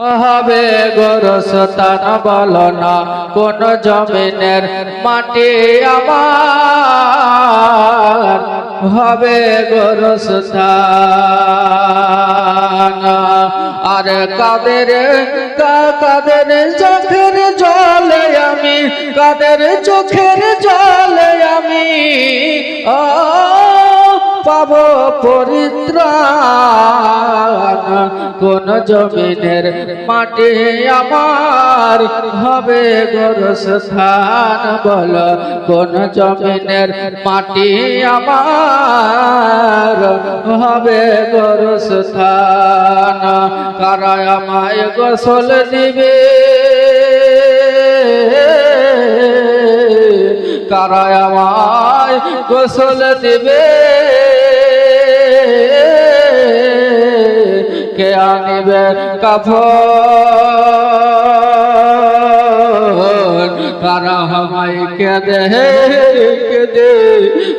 হবে গোরস্থান বল না কোন জমিনের মাটি আমার হবে গোরস্থান আর কাদের কাদের চোখের জলে আমি, কাদের চোখের জলে আমি পাব পরিত্রাণ। কোন জমিনের মাটি আমার হবে গোরস্থান বল। কোন জমিনের মাটি আমার হবে গোরস্থান। কারা আমায় গোসল দিবে? কারা আমায় গোসল দিবে? কে আনিবে কাফন? কারা আমায় কেদে কেদে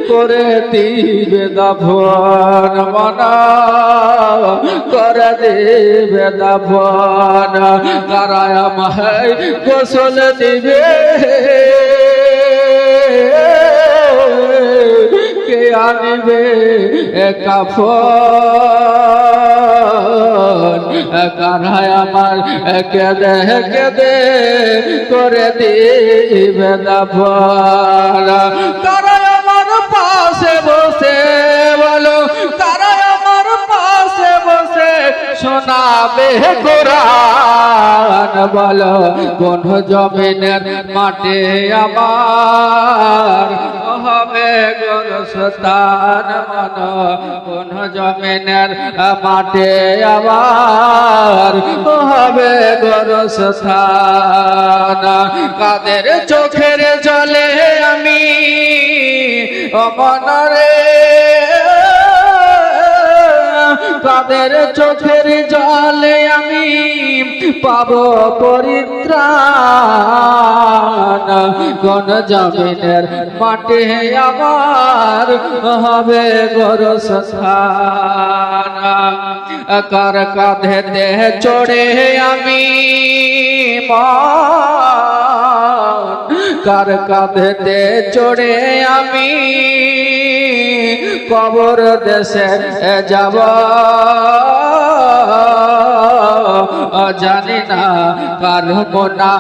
করে দিবে দাফন, মনা করে দিবে দাফন। কারা আমায় গোসল দিবে। কে আনিবে কাফন? কানায় আমার কেদে কেদে করে দিবে দাফন কারায় আমার পাশে বসে বলো কারায় আমার পাশে বসে শোনাবে কোরআন। বলো, কোন জমিনের মাঠে আমার? গোরস্থান মন কোন জমিনের মাঠে আবার হবে গোরস্থান, কাদের চোখের জলে আমি অমনরে কাদের চোখের জলে আমি পাব পরিত্রাণ? কোন জমিনের মাঠে আমার হবে গোরস্থান। কার কাঁধেতে চড়ে আমি কার কাঁধেতে চড়ে আমি কবর দেশে যাব? জানি না, কার মোনা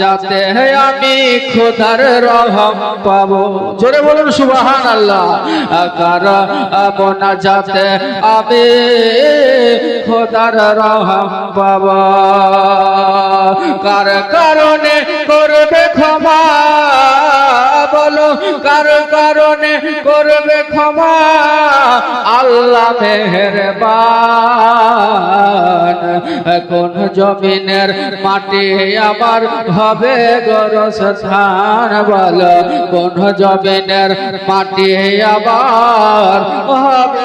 যাতে আমি খোদার রহম পাবো। জোরে বলুন সুবাহান আল্লাহ কার যাতে আমি খোদার রহম পাবো। কার কারণে করবে ক্ষমা, বলো, কার কারণে করবে ক্ষমা? আল্লাহ মেহরবান। কোন জমিনের মাটি আবার হবে গরস্থান বল। কোন জমিনের মাটি আবার হবে